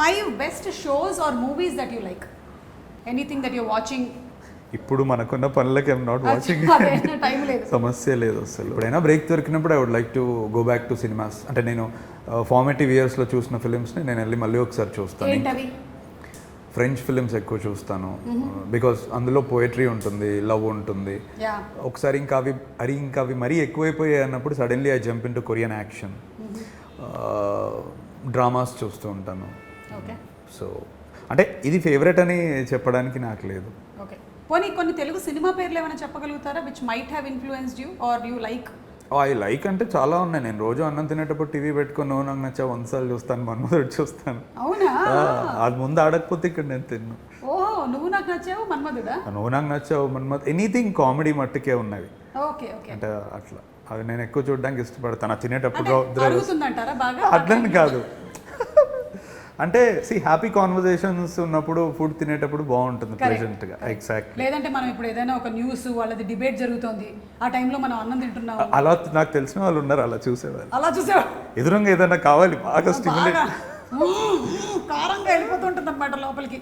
Five best shows or movies that you like anything that you watching ఇప్పుడు మనకున్న పనులకి I'm not watching సమస్య లేదు అసలు. ఎప్పుడైనా బ్రేక్ దొరికినప్పుడు I would like to go back to cinemas అంటే నేను ఫార్మేటివ్ ఇయర్స్లో చూసిన ఫిలిమ్స్ని నేను వెళ్ళి మళ్ళీ ఒకసారి చూస్తాను. ఫ్రెంచ్ ఫిలిమ్స్ ఎక్కువ చూస్తాను. బికాస్ అందులో పోయట్రీ ఉంటుంది లవ్ ఉంటుంది. ఒకసారి ఇంకా అవి అరి ఇంకా అవి మరీ ఎక్కువైపోయాయి అన్నప్పుడు suddenly I jump in to Korean action dramas చూస్తూ ఉంటాను. సో అంటే ఇది ఫేవరెట్ అని చెప్పడానికి నాకు లేదు. ఓకే పోనీ కొన్ని తెలుగు సినిమా పేర్లు ఏమైనా చెప్పగలుగుతారా? Which might have influenced you or you like I like అంటే చాలా ఉన్నాయి. నేను రోజు అన్నం తినేటప్పుడు టీవీ పెట్టుకొని నాకు నచ్చా వందసార్లు చూస్తాను మన్మధుడు చూస్తాను. అవునా? అది ముందు ఆడకపోతే ఇక్కడ నేను తిన్ను. ఓ నువ్వు నాకు నచ్చావు మన్మధుడా? నువ్వు నాకు నచ్చావు మన్మధ్ ఎనీథింగ్ కామెడీ మట్టుకే ఉన్నవి. ఓకే ఓకే అంటే అట్లా. అవి నేను ఎక్కువ చూడడానికి ఇష్టపడతాను. తినేటప్పుడు అట్లని కాదు. అంటే సి హ్యాపీ కాన్వర్జేషన్స్ ఉన్నప్పుడు ఫుడ్ తినేటప్పుడు బాగుంటుంది ప్రెజెంట్గా ఎగ్జాక్ట్ లేదంటే మనం ఇప్పుడు ఏదైనా ఒక న్యూస్ వాళ్ళది డిబేట్ జరుగుతోంది. ఆ టైంలో మనం అన్నం తింటున్నాం అలా నాకు తెలిసిన వాళ్ళు ఉన్నారు అలా చూసేవాళ్ళు. అలా చూసేవా? ఎదురుగా ఏదైనా కావాలి బాగా స్టిమ్యులేట్ కారంగా వెళ్ళిపోతుంటుంది అనమాట లోపలికి.